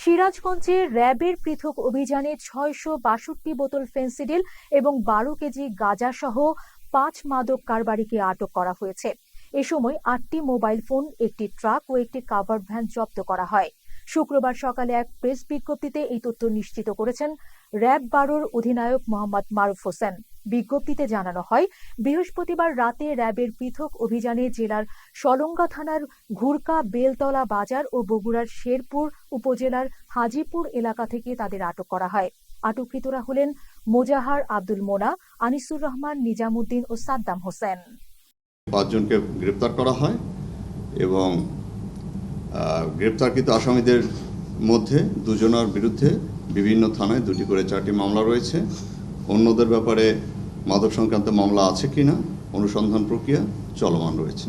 সিরাজগঞ্জে র্যাবের পৃথক অভিযানে ছয়শো বাষট্টি বোতল ফেন্সিডিল এবং বারো কেজি গাঁজা সহ পাঁচ মাদক কারবারিকে আটক করা হয়েছে। এ সময় আটটি মোবাইল ফোন, একটি ট্রাক ও একটি কাভার্ড ভ্যান জব্দ করা হয়। শুক্রবার সকালে এক প্রেস বিজ্ঞপ্তিতে এই তথ্য নিশ্চিত করেছেন র্যাব বারোর অধিনায়ক মোহাম্মদ মারুফ হোসেন। বিজ্ঞপ্তিতে জানানো হয়, বৃহস্পতিবার রাতে র্যাবের পৃথক অভিযানে জেলার সলঙ্গা থানার ঘুরকা, বেলতলা বাজার ও বগুড়ার শেরপুর উপজেলার হাজিপুর এলাকা থেকে তাদের আটক করা হয়। আটককৃতরা হলেন মোজাহার আব্দুল মোনা, আনিসুর রহমান, নিজামুদ্দিন ও সাদ্দাম হোসেন। পাঁচজনকে গ্রেপ্তার করা হয় এবং গ্রেপ্তারকৃত আসামিদের মধ্যে দুজনের বিরুদ্ধে বিভিন্ন থানায় দুটি করে চারটি মামলা রয়েছে। অন্যদের ব্যাপারে মাদক সংক্রান্ত মামলা আছে কিনা, অনুসন্ধান প্রক্রিয়া চলমান রয়েছে।